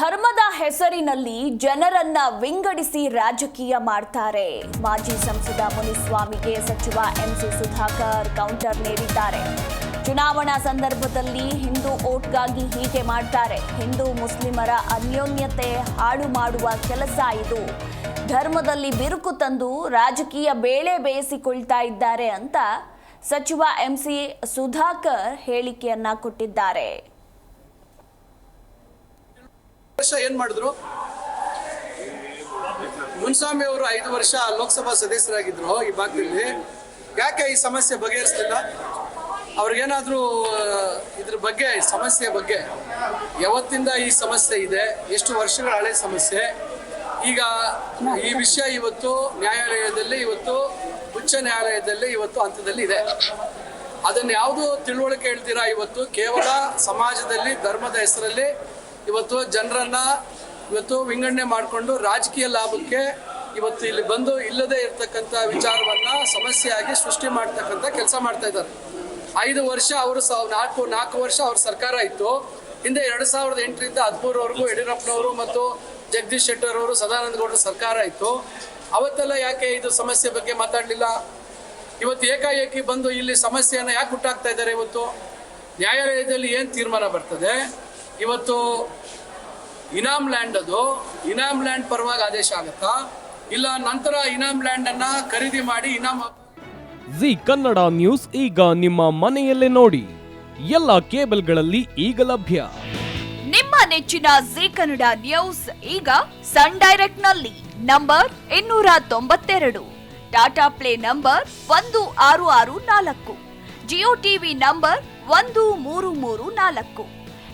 ಧರ್ಮದ ಹೆಸರಿನಲ್ಲಿ ಜನರನ್ನ ವಿಂಗಡಿಸಿ ರಾಜಕೀಯ ಮಾಡ್ತಾರೆ. ಮಾಜಿ ಸಂಸದ ಮುನಿಸ್ವಾಮಿಗೆ ಸಚಿವ ಎಂಸಿ ಸುಧಾಕರ್ ಕೌಂಟರ್ ನೀಡಿದ್ದಾರೆ. ಚುನಾವಣಾ ಸಂದರ್ಭದಲ್ಲಿ ಹಿಂದೂ ಓಟ್ಗಾಗಿ ಹೀಗೆ ಮಾಡ್ತಾರೆ. ಹಿಂದೂ ಮುಸ್ಲಿಮರ ಅನ್ಯೋನ್ಯತೆ ಹಾಳು ಮಾಡುವ ಕೆಲಸ ಇದು. ಧರ್ಮದಲ್ಲಿ ಬಿರುಕು ತಂದು ರಾಜಕೀಯ ಬೇಳೆ ಬೇಯಿಸಿಕೊಳ್ತಾ ಇದ್ದಾರೆ ಅಂತ ಸಚಿವ ಎಂಸಿ ಸುಧಾಕರ್ ಹೇಳಿಕೆಯನ್ನ ಕೊಟ್ಟಿದ್ದಾರೆ. ವರ್ಷ ಏನ್ ಮಾಡಿದ್ರು? ಮುನ್ಸ್ವಾಮಿ ಅವರು ಐದು ವರ್ಷ ಲೋಕಸಭಾ ಸದಸ್ಯರಾಗಿದ್ರು ಈ ಭಾಗದಲ್ಲಿ. ಯಾಕೆ ಈ ಸಮಸ್ಯೆ ಬಗೆಹರಿಸಲಿಲ್ಲ? ಅವ್ರಿಗೇನಾದ್ರೂ ಇದ್ರ ಬಗ್ಗೆ, ಸಮಸ್ಯೆ ಬಗ್ಗೆ, ಯಾವತ್ತಿಂದ ಈ ಸಮಸ್ಯೆ ಇದೆ, ಎಷ್ಟು ವರ್ಷಗಳ ಹಳೆ ಸಮಸ್ಯೆ, ಈಗ ಈ ವಿಷಯ ಇವತ್ತು ನ್ಯಾಯಾಲಯದಲ್ಲಿ, ಇವತ್ತು ಉಚ್ಚ ನ್ಯಾಯಾಲಯದಲ್ಲಿ, ಇವತ್ತು ಹಂತದಲ್ಲಿ ಇದೆ. ಅದನ್ನ ಯಾವುದು ತಿಳುವಳಿಕೆ ಹೇಳ್ತೀರಾ ಇವತ್ತು? ಕೇವಲ ಸಮಾಜದಲ್ಲಿ, ಧರ್ಮದ ಹೆಸರಲ್ಲಿ ಇವತ್ತು ಜನರನ್ನ ಇವತ್ತು ವಿಂಗಡಣೆ ಮಾಡಿಕೊಂಡು ರಾಜಕೀಯ ಲಾಭಕ್ಕೆ ಇವತ್ತು ಇಲ್ಲಿ ಬಂದು ಇಲ್ಲದೆ ಇರತಕ್ಕಂಥ ವಿಚಾರವನ್ನ ಸಮಸ್ಯೆಯಾಗಿ ಸೃಷ್ಟಿ ಮಾಡ್ತಕ್ಕಂಥ ಕೆಲಸ ಮಾಡ್ತಾ ಇದ್ದಾರೆ. ಐದು ವರ್ಷ ಅವರು ಸಾವ್ ನಾಲ್ಕು ನಾಲ್ಕು ವರ್ಷ ಅವ್ರ ಸರ್ಕಾರ ಇತ್ತು. ಹಿಂದೆ ಎರಡು ಸಾವಿರದ ಎಂಟರಿಂದ ಹದಿಮೂರವರೆಗೂ ಯಡಿಯೂರಪ್ಪನವರು ಮತ್ತು ಜಗದೀಶ್ ಶೆಟ್ಟರ್ ಅವರು ಸದಾನಂದ ಗೌಡರ ಸರ್ಕಾರ ಇತ್ತು. ಅವತ್ತೆಲ್ಲ ಯಾಕೆ ಇದು ಸಮಸ್ಯೆ ಬಗ್ಗೆ ಮಾತಾಡಲಿಲ್ಲ? ಇವತ್ತು ಏಕಾಏಕಿ ಬಂದು ಇಲ್ಲಿ ಸಮಸ್ಯೆಯನ್ನು ಯಾಕೆ ಹುಟ್ಟಾಕ್ತಾ ಇದ್ದಾರೆ ಇವತ್ತು? ನ್ಯಾಯಾಲಯದಲ್ಲಿ ಏನು ತೀರ್ಮಾನ ಬರ್ತದೆ? ಇವತ್ತು ಇನಾಮ್ ಲ್ಯಾಂಡ್ ಅದು. ಇನಾಮ್ ಲ್ಯಾಂಡ್ ಪರವಾಗಿ ಆದೇಶ ಆಗುತ್ತಾ? ಇಲ್ಲ ನಂತರ ಇನಾಮ್ ಲ್ಯಾಂಡ್ ಅನ್ನ ಖರೀದಿ ಮಾಡಿ ಇನಾಮ್ ಜಿ ಕನ್ನಡ ನ್ಯೂಸ್ ಈಗ ನಿಮ್ಮ ಮನೆಯಲ್ಲೇ ನೋಡಿ. ಎಲ್ಲ ಕೇಬಲ್ಗಳಲ್ಲಿ ಈಗ ಲಭ್ಯ. ನಿಮ್ಮ ನೆಚ್ಚಿನ ಜಿ ಕನ್ನಡ ನ್ಯೂಸ್ ಈಗ ಸನ್ ಡೈರೆಕ್ಟ್ನಲ್ಲಿ ನಂಬರ್ ಇನ್ನೂರ ತೊಂಬತ್ತೆರಡು. ಟಾಟಾ ಪ್ಲೇ ನಂಬರ್ ಒಂದು ಆರು ಆರು ನಾಲ್ಕು. ಜಿಯೋ ಟಿವಿ ನಂಬರ್ ಒಂದು ಮೂರು ಮೂರು ನಾಲ್ಕು.